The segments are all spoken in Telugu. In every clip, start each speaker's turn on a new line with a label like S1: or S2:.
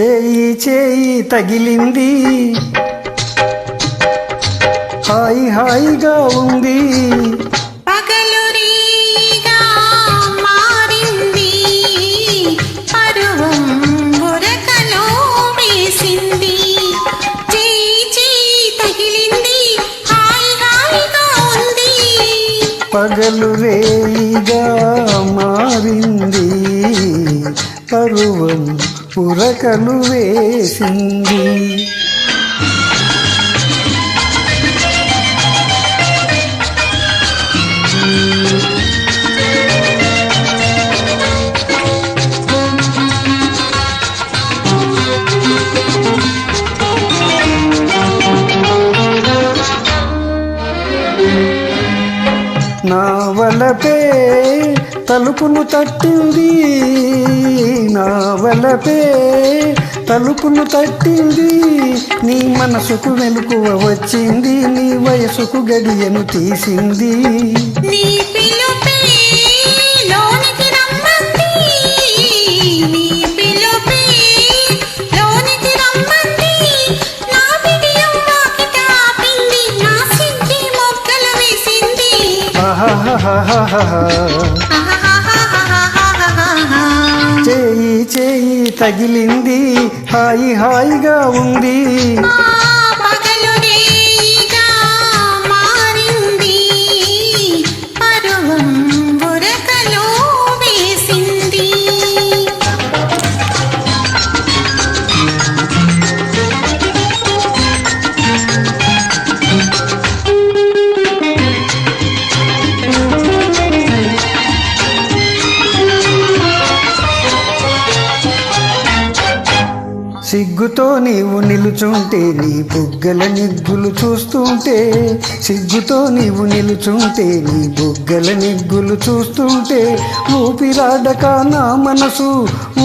S1: చేయి చేయి తగిలింది. హాయి హాయిగా ఉంది.
S2: పగలు రీగా మారింది. పూవం పురకను వేసింది
S1: నా వలపే తలుపును తట్టింది నా వలపే. తలుపును తట్టింది నీ మనసుకు వెలుకువ వచ్చింది నీ వయసుకు గడియను తీసింది.
S2: నీ పిలుపే లోనికి రమ్మంది. నీ పిలుపే లోనికి రమ్మంది. నా బిడియం వాకిట ఆపింది నా సిద్ధి మొక్కలు వేసింది.
S1: ఆహాహాహాహాహా. తగిలింది. హాయి హాయిగా ఉంది. సిగ్గుతో నీవు నిలుచుంటే నీ బుగ్గల నిగ్గులు చూస్తుంటే సిగ్గుతో నీవు నిలుచుంటే నీ బుగ్గల నిగ్గులు చూస్తుంటే ఊపిరాడక నా మనసు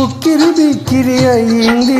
S1: ఉక్కిరి బిక్కిరి అయ్యింది.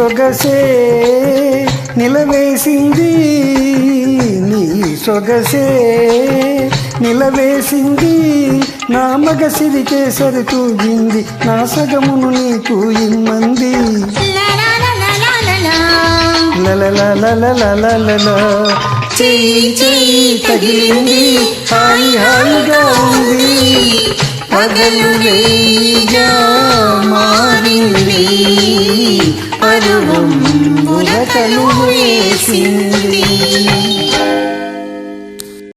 S1: సొగసే నిలవేసింది. నీ సొగసే నిలవేసింది. నా మగ సిరికే సరితూగింది నా సగమును నీకు ఇమ్మంది. చెయ్యి మారింది.